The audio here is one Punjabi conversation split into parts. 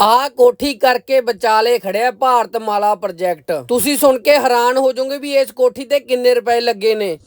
ਆ ਕੋਠੀ ਕਰਕੇ ਵਿਚਾਲੇ ਖੜਿਆ ਭਾਰਤ ਮਾਲਾ ਪ੍ਰੋਜੈਕਟ। ਤੁਸੀਂ ਸੁਣ ਕੇ ਹੈਰਾਨ ਹੋ ਜਾਓਗੇ ਵੀ ਇਸ ਕੋਠੀ ਤੇ ਕਿੰਨੇ ਰੁਪਏ ਲੱਗੇ ਨੇ।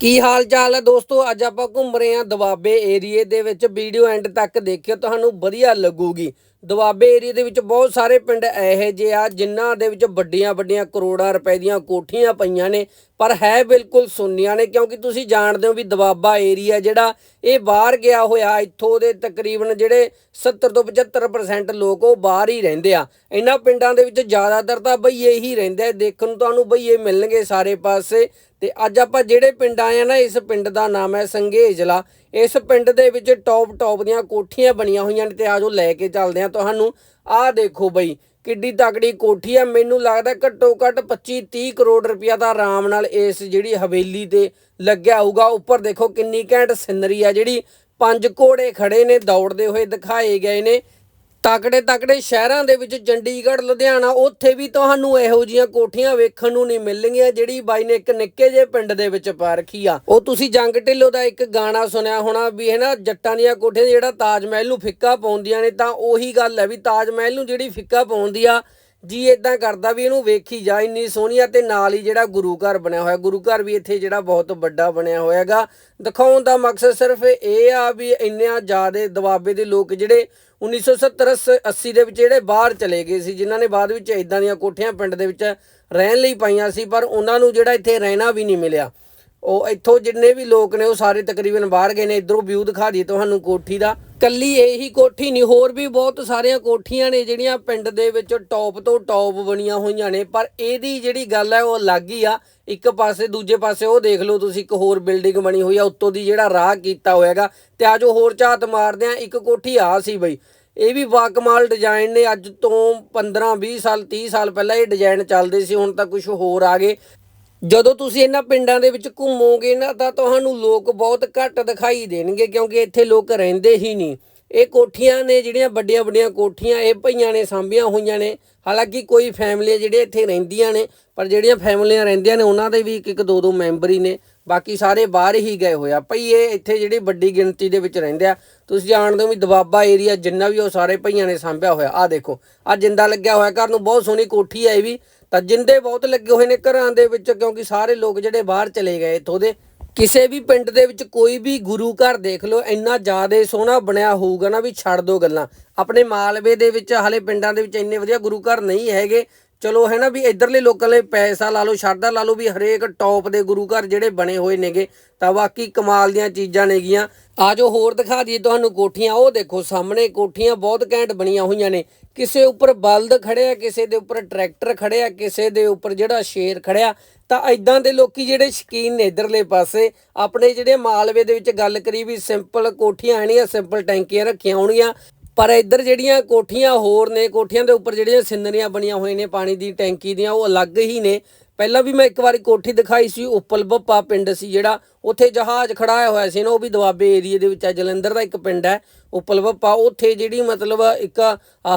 ਕੀ ਹਾਲ ਚਾਲ ਹੈ ਦੋਸਤੋ? ਅੱਜ ਆਪਾਂ ਘੁੰਮ ਰਹੇ ਹਾਂ ਦਵਾਬੇ ਏਰੀਏ ਦੇ ਵਿੱਚ। ਵੀਡੀਓ ਐਂਡ ਤੱਕ ਦੇਖਿਓ, ਤੁਹਾਨੂੰ ਵਧੀਆ ਲੱਗੂਗੀ। ਦੁਆਬੇ ਏਰੀਏ ਦੇ ਵਿੱਚ ਬਹੁਤ ਸਾਰੇ ਪਿੰਡ ਇਹੋ ਜਿਹੇ ਆ, ਜਿਨ੍ਹਾਂ ਦੇ ਵਿੱਚ ਵੱਡੀਆਂ ਵੱਡੀਆਂ ਕਰੋੜਾਂ ਰੁਪਏ ਦੀਆਂ ਕੋਠੀਆਂ ਪਈਆਂ ਨੇ, ਪਰ ਹੈ ਬਿਲਕੁਲ ਸੁੰਨੀਆਂ ਨੇ, ਕਿਉਂਕਿ ਤੁਸੀਂ ਜਾਣਦੇ ਹੋ ਵੀ ਦਵਾਬਾ ਏਰੀਆ ਜਿਹੜਾ, ਇਹ ਬਾਹਰ ਗਿਆ ਹੋਇਆ, ਇੱਥੋਂ ਦੇ ਤਕਰੀਬਨ ਜਿਹੜੇ 70 ਤੋਂ 75% ਲੋਕ ਉਹ ਬਾਹਰ ਹੀ ਰਹਿੰਦੇ ਆ। ਇਹਨਾਂ ਪਿੰਡਾਂ ਦੇ ਵਿੱਚ ਜ਼ਿਆਦਾਤਰ ਤਾਂ ਬਈਏ ਹੀ ਰਹਿੰਦੇ ਦੇਖਣ ਨੂੰ ਤੁਹਾਨੂੰ ਬਈਏ ਮਿਲਣਗੇ ਸਾਰੇ ਪਾਸੇ। ਤੇ ਅੱਜ ਆਪਾਂ ਜਿਹੜੇ ਪਿੰਡ ਆਏ ਆ ਨਾ, ਇਸ ਪਿੰਡ ਦਾ ਨਾਮ ਹੈ ਸੰਘੇਜਲਾ। ਇਸ ਪਿੰਡ ਦੇ ਵਿੱਚ ਟੌਪ ਟੌਪ ਦੀਆਂ ਕੋਠੀਆਂ ਬਣੀਆਂ ਹੋਈਆਂ ਨੇ ਤੇ ਆਜੋ ਲੈ ਕੇ ਚੱਲਦੇ ਆ ਤੁਹਾਨੂੰ। ਆਹ ਦੇਖੋ ਬਈ, ਕਿੱਡੀ ਤਕੜੀ ਕੋਠੀ ਆ। ਮੈਨੂੰ ਲੱਗਦਾ ਘੱਟੋ ਘੱਟ 25 30 ਕਰੋੜ ਰੁਪਇਆ ਦਾ ਆਰਾਮ ਨਾਲ ਇਸ ਜਿਹੜੀ ਹਵੇਲੀ ਤੇ ਲੱਗਿਆ ਹੋਊਗਾ। ਉੱਪਰ ਦੇਖੋ ਕਿੰਨੀ ਘੈਂਟ ਸਿਨਰੀ ਆ ਜਿਹੜੀ। ਪੰਜ ਘੋੜੇ ਖੜੇ ਨੇ, ਦੌੜਦੇ ਹੋਏ ਦਿਖਾਏ ਗਏ ਨੇ। ਤਕੜੇ ਤਕੜੇ ਸ਼ਹਿਰਾਂ ਦੇ ਵਿੱਚ ਚੰਡੀਗੜ੍ਹ, ਲੁਧਿਆਣਾ, ਉੱਥੇ ਵੀ ਤੁਹਾਨੂੰ ਇਹੋ ਜੀਆਂ ਕੋਠੀਆਂ ਵੇਖਣ ਨੂੰ ਨਹੀਂ ਮਿਲਣਗੀਆਂ, ਜਿਹੜੀ ਬਾਈ ਨੇ ਇੱਕ ਨਿੱਕੇ ਜਿਹੇ ਪਿੰਡ ਦੇ ਵਿੱਚ ਪਾ ਰੱਖੀ ਆ। ਉਹ ਤੁਸੀਂ ਜੰਗ ਢਿੱਲੋਂ ਦਾ ਇੱਕ ਗਾਣਾ ਸੁਣਿਆ ਹੋਣਾ ਵੀ ਹੈ ਨਾ ਜੱਟਾਂ ਦੀਆਂ ਕੋਠੀਆਂ, ਜਿਹੜਾ ਤਾਜ ਮਹਿਲ ਨੂੰ ਫਿੱਕਾ ਪਾਉਂਦੀਆਂ ਨੇ, ਤਾਂ ਉਹੀ ਗੱਲ ਹੈ ਵੀ ਤਾਜ ਮਹਿਲ ਨੂੰ ਜਿਹੜੀ ਫਿੱਕਾ ਪਾਉਂਦੀ ਆ ਜੀ ਇਦਾਂ ਕਰਦਾ ਵੀ ਇਹਨੂੰ ਵੇਖੀ ਜਾ, ਇੰਨੀ ਸੋਹਣੀ ਆ ਤੇ ਨਾਲ ਹੀ ਜਿਹੜਾ ਗੁਰੂ ਘਰ ਬਣਿਆ ਹੋਇਆ, ਗੁਰੂ ਘਰ ਵੀ ਇੱਥੇ ਜਿਹੜਾ ਬਹੁਤ ਵੱਡਾ ਬਣਿਆ ਹੋਇਆਗਾ। ਦਿਖਾਉਣ ਦਾ ਮਕਸਦ ਸਿਰਫ ਇਹ ਆ ਵੀ ਇੰਨਿਆਂ ਜ਼ਿਆਦੇ ਦਬਾਬੇ ਦੇ ਲੋਕ ਜਿਹੜੇ 1970 80 ਦੇ ਵਿੱਚ ਜਿਹੜੇ ਬਾਹਰ ਚਲੇ ਗਏ ਸੀ, ਜਿਨ੍ਹਾਂ ਨੇ ਬਾਅਦ ਵਿੱਚ ਇਦਾਂ ਦੀਆਂ ਕੋਠੀਆਂ ਪਿੰਡ ਦੇ ਵਿੱਚ ਰਹਿਣ ਲਈ ਪਾਈਆਂ ਸੀ, ਪਰ ਉਹਨਾਂ ਨੂੰ ਜਿਹੜਾ ਇੱਥੇ ਰਹਿਣਾ ਵੀ ਨਹੀਂ ਮਿਲਿਆ। ਉਹ ਇੱਥੋਂ ਜਿੰਨੇ ਵੀ ਲੋਕ ਨੇ ਉਹ ਸਾਰੇ ਤਕਰੀਬਨ ਬਾਹਰ ਗਏ ਨੇ, ਇਧਰੋਂ ਵਿਊ ਦਿਖਾ ਦਈਏ ਤੁਹਾਨੂੰ ਕੋਠੀ ਦਾ। ਕੱਲੀ ਇਹੀ ਕੋਠੀ ਨਹੀਂ, ਹੋਰ ਵੀ ਬਹੁਤ ਸਾਰੀਆਂ ਕੋਠੀਆਂ ਨੇ ਜਿਹੜੀਆਂ ਪਿੰਡ ਦੇ ਵਿੱਚ ਟੌਪ ਤੋਂ ਟੌਪ ਬਣੀਆਂ ਹੋਈਆਂ ਨੇ, ਪਰ ਇਹਦੀ ਜਿਹੜੀ ਗੱਲ ਹੈ ਉਹ ਅਲੱਗ ਹੀ ਆ। ਇੱਕ ਪਾਸੇ, ਦੂਜੇ ਪਾਸੇ ਉਹ ਦੇਖ ਲਓ ਤੁਸੀਂ, ਇੱਕ ਹੋਰ ਬਿਲਡਿੰਗ ਬਣੀ ਹੋਈ ਆ, ਉੱਤੋਂ ਦੀ ਜਿਹੜਾ ਰਾਹ ਕੀਤਾ ਹੋਇਆਗਾ ਤੇ ਆਜੋ ਹੋਰ ਝਾਤ ਮਾਰਦੇ ਆ, ਇੱਕ ਕੋਠੀ ਆ ਸੀ ਬਈ। ਇਹ ਵੀ ਵਾਕਮਾਲ ਡਿਜ਼ਾਈਨ ਨੇ, ਅੱਜ ਤੋਂ 15 20 ਸਾਲ 30 ਸਾਲ ਪਹਿਲਾਂ ਇਹ ਡਿਜ਼ਾਈਨ ਚੱਲਦੇ ਸੀ, ਹੁਣ ਤਾਂ ਕੁਝ ਹੋਰ ਆ ਗਏ। ਜਦੋਂ ਤੁਸੀਂ ਇਹਨਾਂ ਪਿੰਡਾਂ ਦੇ ਵਿੱਚ ਘੁੰਮੋਗੇ ਨਾ, ਤਾਂ ਤੁਹਾਨੂੰ ਲੋਕ ਬਹੁਤ ਘੱਟ ਦਿਖਾਈ ਦੇਣਗੇ, ਕਿਉਂਕਿ ਇੱਥੇ ਲੋਕ ਰਹਿੰਦੇ ਹੀ ਨਹੀਂ। ਇਹ ਕੋਠੀਆਂ ਨੇ, ਜਿਹੜੀਆਂ ਵੱਡੀਆਂ ਵੱਡੀਆਂ ਕੋਠੀਆਂ, ਇਹ ਭਈਆਂ ਨੇ ਸਾਂਭੀਆਂ ਹੋਈਆਂ ਨੇ। ਹਾਲਾਂਕਿ ਕੋਈ ਫੈਮਲੀਆਂ ਜਿਹੜੇ ਇੱਥੇ ਰਹਿੰਦੀਆਂ ਨੇ, ਪਰ ਜਿਹੜੀਆਂ ਫੈਮਲੀਆਂ ਰਹਿੰਦੀਆਂ ਨੇ, ਉਹਨਾਂ ਦੇ ਵੀ ਇੱਕ ਇੱਕ ਦੋ ਦੋ ਮੈਂਬਰ ਹੀ ਨੇ। ਬਾਕੀ ਸਾਰੇ ਬਾਹਰ ਹੀ ਗਏ ਹੋਇਆ ਇਹ ਇੱਥੇ ਜਿਹੜੀ ਵੱਡੀ ਗਿਣਤੀ ਦੇ ਵਿੱਚ ਰਹਿੰਦੇ ਆ, ਤੁਸੀਂ ਜਾਣਦੇ ਹੋ ਵੀ ਦਬਾਬਾ ਏਰੀਆ ਜਿੰਨਾ ਵੀ ਉਹ ਸਾਰੇ ਭਈਆਂ ਨੇ ਸਾਂਭਿਆ ਹੋਇਆ। ਆ ਦੇਖੋ ਆ ਜਿੰਦਾ ਲੱਗਿਆ ਹੋਇਆ। ਘਰ ਨੂੰ ਬਹੁਤ ਸੋਹਣੀ ਕੋਠੀ ਹੈ ਇਹ ਵੀ। ਤਾਂ ਜਿੰਦੇ ਬਹੁਤ ਲੱਗੇ ਹੋਏ ਨੇ ਘਰਾਂ ਦੇ ਵਿੱਚ, ਕਿਉਂਕਿ ਸਾਰੇ ਲੋਕ ਜਿਹੜੇ ਬਾਹਰ ਚਲੇ ਗਏ ਇੱਥੋਂ ਦੇ, ਕਿਸੇ ਵੀ ਪਿੰਡ ਦੇ ਵਿੱਚ ਕੋਈ ਵੀ ਗੁਰੂ ਘਰ ਦੇਖ ਲਓ, ਇੰਨਾ ਜ਼ਿਆਦਾ ਸੋਹਣਾ ਬਣਿਆ ਹੋਊਗਾ ਨਾ ਵੀ ਛੱਡ ਦੋ ਗੱਲਾਂ। ਆਪਣੇ ਮਾਲਵੇ ਦੇ ਵਿੱਚ, ਹਲੇ ਪਿੰਡਾਂ ਦੇ ਵਿੱਚ ਇੰਨੇ ਵਧੀਆ ਗੁਰੂ ਘਰ ਨਹੀਂ ਹੈਗੇ ਚਲੋ ਹੈ ਨਾ ਵੀ ਇਧਰਲੇ ਲੋਕਾਂ ਲਈ ਪੈਸਾ ਲਾ ਲਓ, ਸ਼ਰਧਾ ਲਾ ਲਓ ਵੀ ਹਰੇਕ ਟੌਪ ਦੇ ਗੁਰੂ ਘਰ ਜਿਹੜੇ ਬਣੇ ਹੋਏ ਨੇਗੇ, ਤਾਂ ਬਾਕੀ ਕਮਾਲ ਦੀਆਂ ਚੀਜ਼ਾਂ ਨੇਗੀਆਂ। ਆਜੋ ਹੋਰ ਦਿਖਾ ਦਈਏ ਤੁਹਾਨੂੰ ਕੋਠੀਆਂ। ਉਹ ਦੇਖੋ, ਸਾਹਮਣੇ ਕੋਠੀਆਂ ਬਹੁਤ ਘੈਂਟ ਬਣੀਆਂ ਹੋਈਆਂ ਨੇ। ਕਿਸੇ ਉੱਪਰ ਬਲਦ ਖੜਿਆ ਕਿਸੇ ਦੇ ਉੱਪਰ ਟਰੈਕਟਰ ਖੜਿਆ ਕਿਸੇ ਦੇ ਉੱਪਰ ਜਿਹੜਾ ਸ਼ੇਰ ਖੜਿਆ। ਤਾਂ ਐਦਾਂ ਦੇ ਲੋਕੀ ਜਿਹੜੇ ਸ਼ਕੀਨ ਨੇ ਇਧਰਲੇ ਪਾਸੇ, ਆਪਣੇ ਜਿਹੜੇ ਮਾਲਵੇ ਦੇ ਵਿੱਚ ਗੱਲ ਕਰੀ ਵੀ ਸਿੰਪਲ ਕੋਠੀਆਂ ਆਣੀਆਂ ਸਿੰਪਲ ਟੈਂਕੀਆਂ ਰੱਖੀਆਂ ਹੋਣਗੀਆਂ ਪਰ ਇੱਧਰ ਜਿਹੜੀਆਂ ਕੋਠੀਆਂ ਹੋਰ ਨੇ, ਕੋਠੀਆਂ ਦੇ ਉੱਪਰ ਜਿਹੜੀਆਂ ਸਿਨਰੀਆਂ ਬਣੀਆਂ ਹੋਈਆਂ ਨੇ ਪਾਣੀ ਦੀ ਟੈਂਕੀ ਦੀਆਂ, ਉਹ ਅਲੱਗ ਹੀ ਨੇ। ਪਹਿਲਾਂ ਵੀ ਮੈਂ ਇੱਕ ਵਾਰੀ ਕੋਠੀ ਦਿਖਾਈ ਸੀ ਉਪਲ ਬੱਪਾ ਪਿੰਡ ਸੀ ਜਿਹੜਾ, ਉੱਥੇ ਜਹਾਜ਼ ਖੜਾਇਆ ਹੋਇਆ ਸੀ ਨਾ, ਉਹ ਵੀ ਦੁਆਬੇ ਏਰੀਏ ਦੇ ਵਿੱਚ ਹੈ, ਜਲੰਧਰ ਦਾ ਇੱਕ ਪਿੰਡ ਹੈ ਉਪਲ ਬੱਪਾ ਉੱਥੇ ਜਿਹੜੀ ਮਤਲਬ ਇੱਕ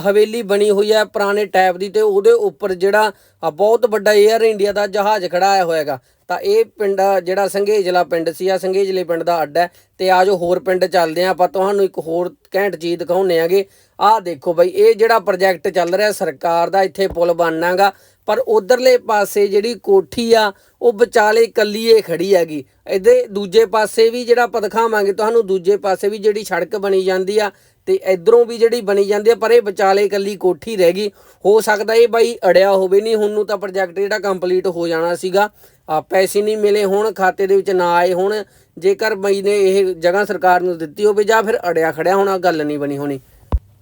ਹਵੇਲੀ ਬਣੀ ਹੋਈ ਹੈ ਪੁਰਾਣੇ ਟਾਈਪ ਦੀ ਤੇ ਉਹਦੇ ਉੱਪਰ ਜਿਹੜਾ ਬਹੁਤ ਵੱਡਾ 에ਅਰ ਇੰਡੀਆ ਦਾ ਜਹਾਜ਼ ਖੜਾਇਆ ਹੋਇਆਗਾ ਤਾਂ ਇਹ ਪਿੰਡ ਜਿਹੜਾ ਸੰਘੇਜਲਾ ਪਿੰਡ ਸੀ ਆ ਸੰਘੇਜਲੇ ਪਿੰਡ ਦਾ ਅੱਡ ਹੈ। ਤੇ ਆਜੋ ਹੋਰ ਪਿੰਡ ਚੱਲਦੇ ਆ, ਆਪਾਂ ਤੁਹਾਨੂੰ ਇੱਕ ਹੋਰ ਘੈਂਟ ਚੀਜ਼ ਦਿਖਾਉਨੇ ਆਗੇ। ਆਹ ਦੇਖੋ ਬਈ, ਇਹ ਜਿਹੜਾ ਪ੍ਰੋਜੈਕਟ ਚੱਲ ਰਿਹਾ, ਸਰਕਾਰ ਦਾ ਇੱਥੇ ਪੁਲ ਬਣਨਾਗਾ, ਪਰ ਉਧਰਲੇ ਪਾਸੇ ਜਿਹੜੀ ਕੋਠੀ ਆ, ਉਹ ਵਿਚਾਲੇ ਕੱਲੀਏ ਖੜੀ ਹੈਗੀ। ਇਹਦੇ ਦੂਜੇ ਪਾਸੇ ਵੀ ਜਿਹੜਾ ਪਦਖਾਵਾਂਗੇ, ਤੁਹਾਨੂੰ ਦੂਜੇ ਪਾਸੇ ਵੀ ਜਿਹੜੀ ਸੜਕ ਬਣੀ ਜਾਂਦੀ ਆ, ਤੇ ਇਧਰੋਂ ਵੀ ਜਿਹੜੀ ਬਣੀ ਜਾਂਦੀ ਆ, ਪਰ ਇਹ ਵਿਚਾਲੇ ਕੱਲੀ ਕੋਠੀ ਰਹਿ ਗਈ। ਹੋ ਸਕਦਾ ਇਹ ਬਾਈ ਅੜਿਆ ਹੋਵੇ ਨਹੀਂ, ਹੁਣ ਨੂੰ ਤਾਂ ਪ੍ਰੋਜੈਕਟ ਜਿਹੜਾ ਕੰਪਲੀਟ ਹੋ ਜਾਣਾ ਸੀਗਾ, ਆ ਪੈਸੇ ਨਹੀਂ ਮਿਲੇ ਹੁਣ, ਖਾਤੇ ਦੇ ਵਿੱਚ ਨਾ ਆਏ ਹੁਣ। ਜੇਕਰ ਬਾਈ ਨੇ ਇਹ ਜਗ੍ਹਾ ਸਰਕਾਰ ਨੂੰ ਦਿੱਤੀ ਹੋਵੇ, ਜਾਂ ਫਿਰ ਅੜਿਆ ਖੜਿਆ ਹੋਣਾ, ਗੱਲ ਨਹੀਂ ਬਣੀ ਹੋਣੀ।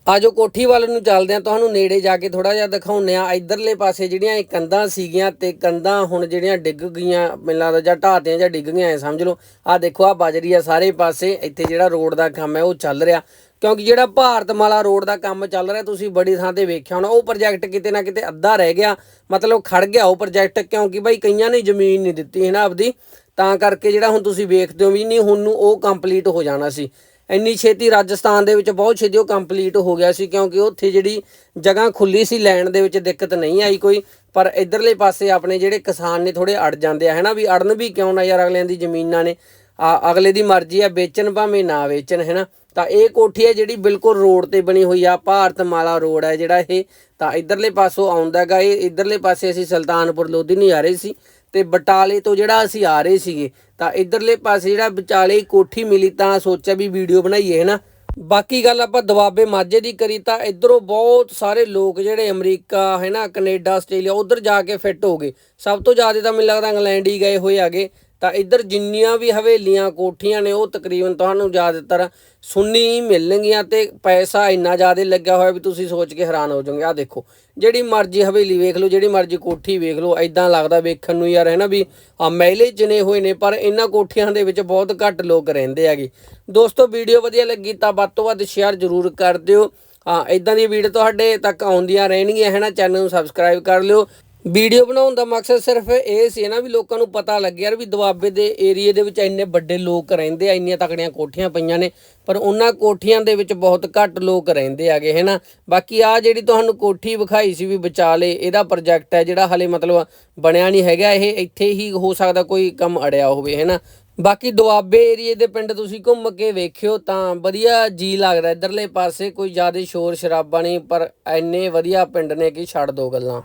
ਆਜੋ ਕੋਠੀ ਵੱਲ ਨੂੰ ਚੱਲਦੇ ਆ ਤੁਹਾਨੂੰ ਨੇੜੇ ਜਾ ਕੇ ਥੋੜਾ ਜਿਹਾ ਦਿਖਾਉਂਦੇ ਆ ਇਧਰਲੇ ਪਾਸੇ ਜਿਹੜੀਆਂ ਇਹ ਕੰਧਾਂ ਸੀਗੀਆਂ ਤੇ ਕੰਧਾਂ ਹੁਣ ਜਿਹੜੀਆਂ ਡਿੱਗ ਗਈਆਂ, ਮੈਨੂੰ ਲੱਗਦਾ ਜਾਂ ਢਾਹਤੀਆਂ ਜਾਂ ਡਿੱਗ ਗਈਆਂ ਐ ਸਮਝ ਲਓ। ਆ ਦੇਖੋ ਆ ਬਜਰੀ ਆ ਸਾਰੇ ਪਾਸੇ। ਇੱਥੇ ਜਿਹੜਾ ਰੋਡ ਦਾ ਕੰਮ ਹੈ, ਉਹ ਚੱਲ ਰਿਹਾ। ਕਿਉਂਕਿ ਜਿਹੜਾ ਭਾਰਤਮਾਲਾ ਰੋਡ ਦਾ ਕੰਮ ਚੱਲ ਰਿਹਾ, ਤੁਸੀਂ ਬੜੀ ਥਾਂ ਤੇ ਵੇਖਿਆ ਹੋਣਾ, ਉਹ ਪ੍ਰੋਜੈਕਟ ਕਿਤੇ ਨਾ ਕਿਤੇ ਅੱਧਾ ਰਹਿ ਗਿਆ। ਮਤਲਬ ਖੜ ਗਿਆ ਉਹ ਪ੍ਰੋਜੈਕਟ ਕਿਉਂਕਿ ਬਾਈ ਕਈਆਂ ਨੇ ਜ਼ਮੀਨ ਨਹੀਂ ਦਿੱਤੀ ਹੈ ਨਾ ਆਪਦੀ। ਤਾਂ ਕਰਕੇ ਜਿਹੜਾ ਹੁਣ ਤੁਸੀਂ ਵੇਖਦੇ ਹੋ ਵੀ ਨਹੀਂ, ਹੁਣ ਨੂੰ ਉਹ ਕੰਪਲੀਟ ਹੋ ਜਾਣਾ ਸੀ। ਇੰਨੀ ਛੇਤੀ ਰਾਜਸਥਾਨ ਦੇ ਵਿੱਚ ਬਹੁਤ ਛੇਤੀ ਉਹ ਕੰਪਲੀਟ ਹੋ ਗਿਆ ਸੀ, ਕਿਉਂਕਿ ਉੱਥੇ ਜਿਹੜੀ ਜਗ੍ਹਾ ਖੁੱਲੀ ਸੀ, ਲੈਣ ਦੇ ਵਿੱਚ ਦਿੱਕਤ ਨਹੀਂ ਆਈ ਕੋਈ, ਪਰ ਇਧਰਲੇ ਪਾਸੇ ਆਪਣੇ ਜਿਹੜੇ ਕਿਸਾਨ ਨੇ ਥੋੜੇ ਅੜ ਜਾਂਦੇ ਆ ਹੈਨਾ ਵੀ ਅੜਨ ਵੀ ਕਿਉਂ ਨਾ ਯਾਰ ਅਗਲਿਆਂ ਦੀ ਜ਼ਮੀਨਾਂ ਨੇ, ਆ ਅਗਲੇ ਦੀ ਮਰਜ਼ੀ ਆ, ਵੇਚਣ ਭਾਵੇਂ ਨਾ ਵੇਚਣ ਹੈਨਾ ਤਾਂ ਇਹ ਕੋਠੀ ਹੈ ਜਿਹੜੀ ਬਿਲਕੁਲ ਰੋਡ ਤੇ ਬਣੀ ਹੋਈ ਆ ਭਾਰਤ ਮਾਲਾ ਰੋਡ ਹੈ ਜਿਹੜਾ ਇਹ, ਤਾਂ ਇਧਰਲੇ ਪਾਸੋਂ ਆਉਂਦਾ ਹੈਗਾ, ਇਹ ਇਧਰਲੇ ਪਾਸੇ ਅਸੀਂ ਸੁਲਤਾਨਪੁਰ ਲੋਧੀ ਨਹੀਂ ਆ ਰਹੇ ਸੀ ਤੇ ਬਟਾਲੇ ਤੋਂ ਜਿਹੜਾ ਅਸੀਂ ਆ ਰਹੇ ਸੀਗੇ, ਤਾਂ ਇਧਰਲੇ ਪਾਸੇ ਜਿਹੜਾ ਵਿਚਾਲੇ ਕੋਠੀ ਮਿਲੀ ਤਾਂ ਸੋਚਿਆ ਵੀ ਵੀਡੀਓ ਬਣਾਈਏ ਹੈ ਨਾ ਬਾਕੀ ਗੱਲ ਆਪਾਂ ਦਵਾਬੇ ਮਾਝੇ ਦੀ ਕਰੀ ਤਾਂ ਇਧਰੋਂ ਬਹੁਤ ਸਾਰੇ ਲੋਕ ਜਿਹੜੇ ਅਮਰੀਕਾ ਹੈ ਨਾ ਕੈਨੇਡਾ, ਆਸਟ੍ਰੇਲੀਆ, ਉਧਰ ਜਾ ਕੇ ਫਿੱਟ ਹੋ ਗਏ। ਸਭ ਤੋਂ ਜ਼ਿਆਦਾ ਤਾਂ ਮੈਨੂੰ ਲੱਗਦਾ ਇੰਗਲੈਂਡ ਹੀ ਗਏ ਹੋਏ ਆਗੇ ਤਾਂ ਇੱਧਰ ਜਿੰਨੀਆਂ ਵੀ ਹਵੇਲੀਆਂ, ਕੋਠੀਆਂ ਨੇ, ਉਹ ਤਕਰੀਬਨ ਤੁਹਾਨੂੰ ਜ਼ਿਆਦਾਤਰ ਸੁੰਨੀ ਹੀ ਮਿਲਣਗੀਆਂ ਤੇ ਪੈਸਾ ਇੰਨਾ ਜ਼ਿਆਦਾ ਲੱਗਿਆ ਹੋਇਆ ਵੀ ਤੁਸੀਂ ਸੋਚ ਕੇ ਹੈਰਾਨ ਹੋ ਜਾਓਗੇ। ਆਹ ਦੇਖੋ, ਜਿਹੜੀ ਮਰਜ਼ੀ ਹਵੇਲੀ ਵੇਖ ਲਓ, ਜਿਹੜੀ ਮਰਜ਼ੀ ਕੋਠੀ ਵੇਖ ਲਓ ਐਦਾਂ ਲੱਗਦਾ ਵੇਖਣ ਨੂੰ ਯਾਰ ਹੈ ਨਾ ਵੀ ਆ ਮਹਿਲੇ ਚਨੇ ਹੋਏ ਨੇ, ਪਰ ਇਹਨਾਂ ਕੋਠੀਆਂ ਦੇ ਵਿੱਚ ਬਹੁਤ ਘੱਟ ਲੋਕ ਰਹਿੰਦੇ ਹੈਗੇ। ਦੋਸਤੋ, ਵੀਡੀਓ ਵਧੀਆ ਲੱਗੀ ਤਾਂ ਵੱਧ ਤੋਂ ਵੱਧ ਸ਼ੇਅਰ ਜ਼ਰੂਰ ਕਰ ਦਿਓ। ਹਾਂ ਇਦਾਂ ਦੀ ਵੀਡੀਓ ਤੁਹਾਡੇ ਤੱਕ ਆਉਂਦੀਆਂ ਰਹਿਣਗੀਆਂ ਹੈ ਨਾ ਚੈਨਲ ਨੂੰ ਸਬਸਕ੍ਰਾਈਬ ਕਰ ਲਿਓ। ਵੀਡੀਓ ਬਣਾਉਣ ਦਾ ਮਕਸਦ ਸਿਰਫ ਇਹ ਸੀ ਨਾ ਵੀ ਲੋਕਾਂ ਨੂੰ ਪਤਾ ਲੱਗੇ ਯਾਰ ਵੀ ਦੁਆਬੇ ਦੇ ਏਰੀਏ ਦੇ ਵਿੱਚ ਇੰਨੇ ਵੱਡੇ ਲੋਕ ਰਹਿੰਦੇ ਆ, ਇੰਨੀਆਂ ਤਕੜੀਆਂ ਕੋਠੀਆਂ ਪਈਆਂ ਨੇ, ਪਰ ਉਹਨਾਂ ਕੋਠੀਆਂ ਦੇ ਵਿੱਚ ਬਹੁਤ ਘੱਟ ਲੋਕ ਰਹਿੰਦੇ ਆਗੇ ਹੈਨਾ ਬਾਕੀ ਆ ਜਿਹੜੀ ਤੁਹਾਨੂੰ ਕੋਠੀ ਵਿਖਾਈ ਸੀ ਵੀ ਵਿਚਾਲੇ, ਇਹਦਾ ਪ੍ਰੋਜੈਕਟ ਹੈ ਜਿਹੜਾ ਹਲੇ ਮਤਲਬ ਬਣਿਆ ਨਹੀਂ ਹੈਗਾ, ਇਹ ਇੱਥੇ ਹੀ ਹੋ ਸਕਦਾ ਕੋਈ ਕੰਮ ਅੜਿਆ ਹੋਵੇ ਹੈਨਾ ਬਾਕੀ ਦੁਆਬੇ ਏਰੀਏ ਦੇ ਪਿੰਡ ਤੁਸੀਂ ਘੁੰਮ ਕੇ ਵੇਖਿਓ ਤਾਂ ਵਧੀਆ ਜੀ ਲੱਗਦਾ, ਇਧਰਲੇ ਪਾਸੇ ਕੋਈ ਜ਼ਿਆਦਾ ਸ਼ੋਰ ਸ਼ਰਾਬਾ ਨਹੀਂ, ਪਰ ਐਨੇ ਵਧੀਆ ਪਿੰਡ ਨੇ ਕਿ ਛੱਡ ਦੋ ਗੱਲਾਂ।